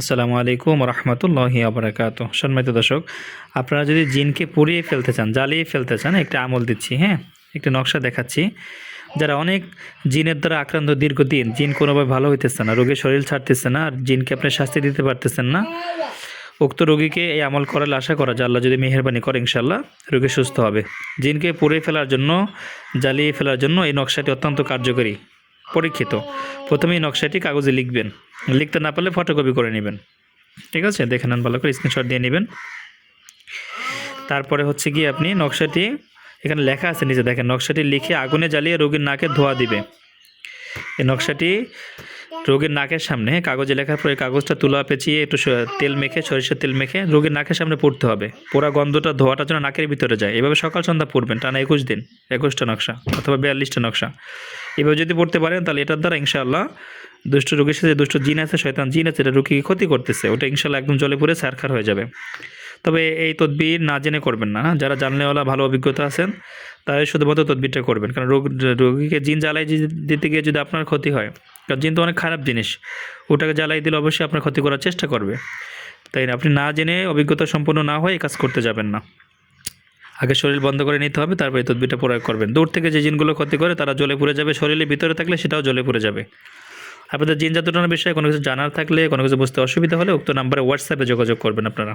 আসসালামু আলাইকুম রহমতুল্লাহি আবরাকাত সম্মানিত দর্শক, আপনারা যদি জিনকে পুড়িয়ে ফেলতে চান, জ্বালিয়ে ফেলতে চান, একটা আমল দিচ্ছি হ্যাঁ? একটা নকশা দেখাচ্ছি। যারা অনেক জিনের দ্বারা আক্রান্ত দীর্ঘদিন, জিন কোনোভাবে ভালো হইতেছে না, রোগীর শরীর ছাড়তেছে না, আর জিনকে আপনি শাস্তি দিতে পারতেছেন না, উক্ত রোগীকে এই আমল করার আশা করা যায়, আল্লাহ যদি মেহরবানি করে ইনশাল্লাহ রোগী সুস্থ হবে। জিনকে পুড়ে ফেলার জন্য, জ্বালিয়ে ফেলার জন্য এই নকশাটি অত্যন্ত কার্যকরী, পরীক্ষিত। প্রথমে এই নকশাটি কাগজে লিখবেন। লিখতে না পারলে ফটোকপি করে নেবেন। ঠিক আছে? দেখে নেন ভালো করে স্ক্রিনশট দিয়ে নেবেন। তারপরে হচ্ছে কি আপনি নকশাটি, এখানে লেখা আছে নিচে, দেখেন, নকশাটি লিখে আগুনে জ্বালিয়ে রোগীর নাকে ধোয়া দিবে। এই নকশাটি রোগীর নাকের সামনে কাগজে লেখার পরে কাগজটা তুলা পেঁচিয়ে একটু তেল মেখে, সরিষার তেল মেখে রোগীর নাকের সামনে পড়তে হবে। পোড়া গন্ধটা ধোয়াটা যেন নাকের ভিতরে যায়। এভাবে সকাল সন্ধ্যা পড়বেন, টানা একুশ দিন, একুশটা নকশা অথবা বিয়াল্লিশটা নকশা। এভাবে যদি পড়তে পারেন, তাহলে এটার দ্বারা ইনশাআল্লাহ দুষ্ট রোগীর সাথে দুষ্ট জিন আছে, শয়তান জিন আছে, এটা রোগীকে ক্ষতি করতেছে। ওটা ইনশাল্লাহ একদম জলে পুরে সারখার হয়ে যাবে। তবে এই তদবির না জেনে করবেন না হ্যাঁ? যারা জানলেওয়ালা ভালো অভিজ্ঞতা আছেন তাই শুধুমাত্র তদবিরটা করবেন। কারণ রোগ রোগীকে জিন জ্বালাই দিতে গিয়ে যদি আপনার ক্ষতি হয়, কারণ জিন তো অনেক খারাপ জিনিস, ওটাকে জ্বালাই দিলে অবশ্যই আপনার ক্ষতি করার চেষ্টা করবে। তাই আপনি না জেনে অভিজ্ঞতা সম্পন্ন না হয়ে কাজ করতে যাবেন না। আগে শরীর বন্ধ করে নিতে হবে, তারপরে তদবিরটা প্রয়োগ করবেন। দূর থেকে যে জিনগুলো ক্ষতি করে, তারা জ্বলে পুড়ে যাবে। শরীরের ভিতরে থাকলে সেটাও জ্বলে পুড়ে যাবে। আপনাদের জিন জাতুটানোর বিষয়ে কোনো কিছু জানার থাকলে, কোনো কিছু বুঝতে অসুবিধা হলে উক্ত নাম্বারে হোয়াটসঅ্যাপে যোগাযোগ করবেন আপনারা।